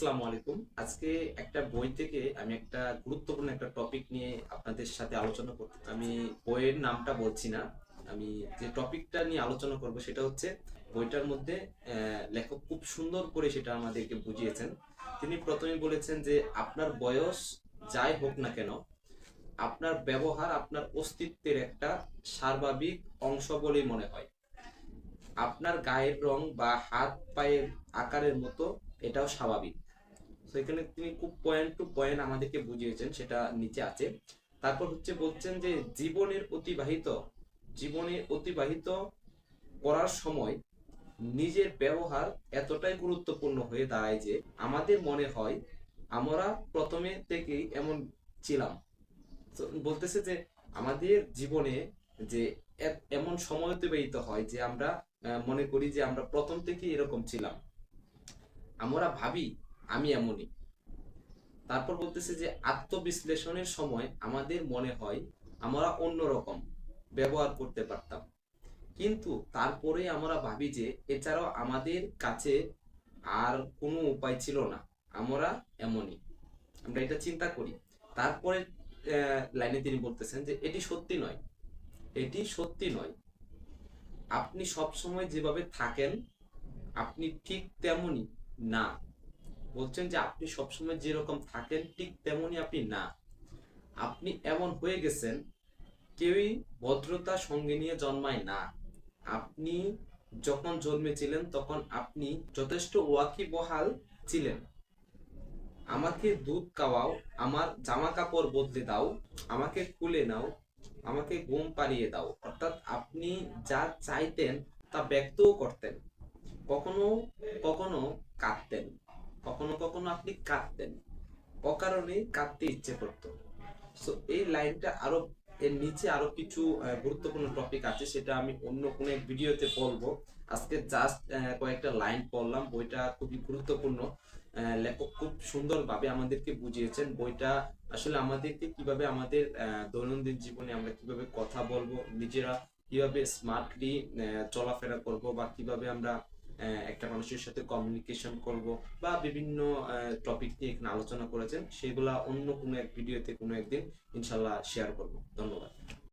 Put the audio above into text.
আসসালামু আলাইকুম। আজকে একটা বই থেকে আমি একটা গুরুত্বপূর্ণ একটা টপিক নিয়ে আপনাদের সাথে আলোচনা করতে আমি বইয়ের নামটা বলছি না। আমি যে টপিকটা নিয়ে আলোচনা করব সেটা হচ্ছে, বইটার মধ্যে লেখক খুব সুন্দর করে সেটা আমাদেরকে বুঝিয়েছেন। তিনি প্রথমে বলেছেন যে, আপনার বয়স যাই হোক না কেন, আপনার ব্যবহার আপনার অস্তিত্বের একটা স্বাভাবিক অংশ বলেই মনে হয়। আপনার গায়ের রং বা হাত পায়ের আকারের মতো এটাও স্বাভাবিক। তো এখানে তিনি খুব পয়েন্ট টু পয়েন্ট আমাদেরকে বুঝিয়েছেন, সেটা নিচে আছে। তারপর হচ্ছে বলছেন যে, জীবনের অতিবাহিত জীবনে অতিবাহিত করার সময় নিজের ব্যবহার এতটাই গুরুত্বপূর্ণ হয়ে দাঁড়ায় যে, আমাদের মনে হয় আমরা প্রথমে থেকেই এমন ছিলাম। বলতেছে যে, আমাদের জীবনে যে এমন সময় অতিবাহিত হয় যে আমরা মনে করি যে আমরা প্রথম থেকে এরকম ছিলাম। আমরা ভাবি আমি এমনই। তারপর বলতেছে যে আত্মবিশ্লেষণের সময় আমাদের মনে হয় আমরা অন্যরকম ব্যবহার করতে পারতাম। কিন্তু তারপরে আমরা ভাবি যে এছাড়াও আমাদের কাছে আর কোনো উপায় ছিল না। আমরা এমনই। আমরা এটা চিন্তা করি। তারপরে লাইনে তিনি বলতেছেন যে এটি সত্যি নয়। এটি সত্যি নয়। আপনি সবসময় যেভাবে থাকেন, আপনি ঠিক তেমনই না। বলছেন যে আপনি সবসময় যেরকম থাকেন, ঠিক তেমনই আপনি না। আপনি এমন হয়ে গেছেন, কেউই ভদ্রতা সঙ্গে নিয়ে জন্মায় না। আপনি যখন জন্মেছিলেন, তখন আপনি যথেষ্ট ওয়াকিবহাল ছিলেন। আমাকে দুধ খাওয়াও, আমার জামা কাপড় বদলে দাও, আমাকে খুলে নাও, আমাকে ঘুম পাড়িয়ে দাও। অর্থাৎ আপনি যা চাইতেন, তা ব্যক্তও করতেন। কখনো কখনো কাঁদতেন। কখনো কখনো আপনি কাঁদতেন। অকারণে কাঁদতে ইচ্ছে করতো। সো এই লাইনটা আরও, এর নিচে আরও কিছু গুরুত্বপূর্ণ টপিক আছে, সেটা আমি অন্য কোনো এক ভিডিওতে বলব। আজকে জাস্ট কয়েকটা লাইন পড়লাম, বইটা খুবই গুরুত্বপূর্ণ। লেখক খুব সুন্দরভাবে আমাদেরকে বুঝিয়েছেন। বইটা আসলে আমাদেরকে কীভাবে আমাদের দৈনন্দিন জীবনে আমরা কীভাবে কথা বলব, নিজেরা কীভাবে স্মার্টলি চলাফেরা করব বা কীভাবে আমরা একটা মানুষের সাথে কমিউনিকেশন করব বা বিভিন্ন টপিক নিয়ে এখানে আলোচনা করেছেন, সেগুলা অন্য কোনো এক ভিডিওতে কোনো একদিন ইনশাল্লাহ শেয়ার করব। ধন্যবাদ।